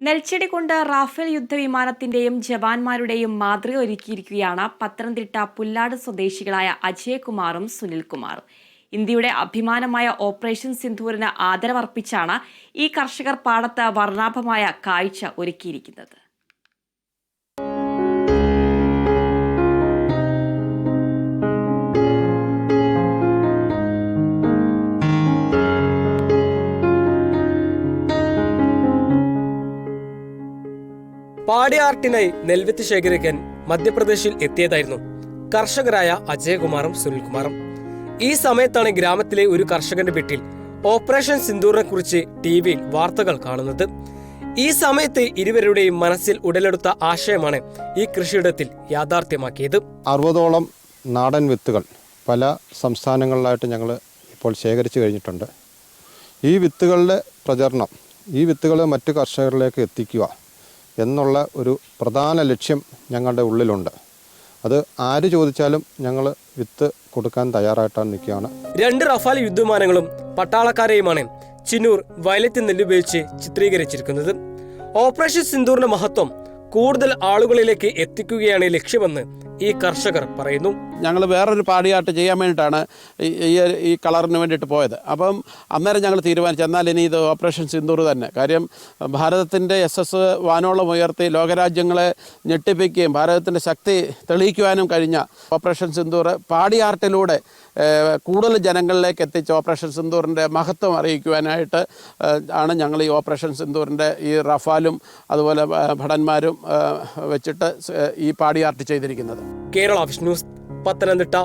നെൽച്ചെടി കൊണ്ട് റാഫേൽ യുദ്ധവിമാനത്തിന്റെയും ജവാന്മാരുടെയും മാതൃക ഒരുക്കിയിരിക്കുകയാണ് പത്തനംതിട്ട പുല്ലാട് സ്വദേശികളായ അജയകുമാറും സുനിൽകുമാറും ഇന്ത്യയുടെ അഭിമാനമായ ഓപ്പറേഷൻ സിന്ധൂരിന് ആദരവർപ്പിച്ചാണ് ഈ കർഷകർ പാടത്ത് വർണാഭമായ കാഴ്ച ഒരുക്കിയിരിക്കുന്നത്. പാടിയാർട്ടിനായി നെൽവിത്ത് ശേഖരിക്കാൻ മധ്യപ്രദേശിൽ എത്തിയതായിരുന്നു കർഷകരായ അജയകുമാറും സുനിൽകുമാറും. ഈ സമയത്താണ് ഗ്രാമത്തിലെ ഒരു കർഷകന്റെ വീട്ടിൽ ഓപ്പറേഷൻ സിന്ദൂറിനെ കുറിച്ച് ടി വിയിൽ വാർത്തകൾ കാണുന്നത്. ഈ സമയത്ത് ഇരുവരുടെയും മനസ്സിൽ ഉടലെടുത്ത ആശയമാണ് ഈ കൃഷിയിടത്തിൽ യാഥാർത്ഥ്യമാക്കിയത്. അറുപതോളം നാടൻ വിത്തുകൾ പല സംസ്ഥാനങ്ങളിലായിട്ട് ഞങ്ങൾ ഇപ്പോൾ ശേഖരിച്ചു കഴിഞ്ഞിട്ടുണ്ട്. ഈ വിത്തുകളുടെ പ്രചരണം ഈ വിത്തുകൾ മറ്റു കർഷകരിലേക്ക് എത്തിക്കുക എന്നുള്ള ഒരു പ്രധാന ലക്ഷ്യം ഞങ്ങളുടെ ഉള്ളിലുണ്ട്. അത് ആര് ചോദിച്ചാലും ഞങ്ങൾ വിത്ത് കൊടുക്കാൻ തയ്യാറായിട്ടാണ് നിൽക്കുകയാണ്. രണ്ട് റഫാൽ യുദ്ധമാനങ്ങളും പട്ടാളക്കാരെയുമാണ് ചിന്നൂർ വയലറ്റ് നെല്ലുപയോഗിച്ച് ചിത്രീകരിച്ചിരിക്കുന്നത്. ഓപ്പറേഷൻ സിന്ദൂറിന്റെ മഹത്വം കൂടുതൽ ആളുകളിലേക്ക് എത്തിക്കുകയാണ് ലക്ഷ്യമെന്ന് ഈ കർഷകർ പറയുന്നു. ഞങ്ങൾ വേറൊരു പാടിയാട്ട് ചെയ്യാൻ വേണ്ടിയിട്ടാണ് ഈ- ഈ കളറിന് വേണ്ടിയിട്ട് പോയത്. അപ്പം അന്നേരം ഞങ്ങൾ തീരുമാനിച്ചു എന്നാൽ ഇനി ഇത് ഓപ്പറേഷൻ സിന്ദൂർ തന്നെ. കാര്യം ഭാരതത്തിന്റെ എസ് എസ് വാനോളം ഉയർത്തി ലോകരാജ്യങ്ങളെ ഞെട്ടിപ്പിക്കുകയും ഭാരതത്തിന്റെ ശക്തി തെളിയിക്കുവാനും കഴിഞ്ഞ ഓപ്പറേഷൻ സിന്ദൂർ പാടിയാർട്ടിലൂടെ കൂടുതൽ ജനങ്ങളിലേക്ക് എത്തിച്ച് ഓപ്പറേഷൻ സിന്ദൂറിന്റെ മഹത്വം അറിയിക്കുവാനായിട്ട് ആണ് ഞങ്ങൾ ഈ ഓപ്പറേഷൻ സിന്ദൂറിന്റെ ഈ റഫാലും അതുപോലെ ഭടന്മാരും വെച്ചിട്ട് ഈ പാടിയാർട്ട് ചെയ്തിരിക്കുന്നത്. കേരള വിഷ്ണു പത്തനംതിട്ട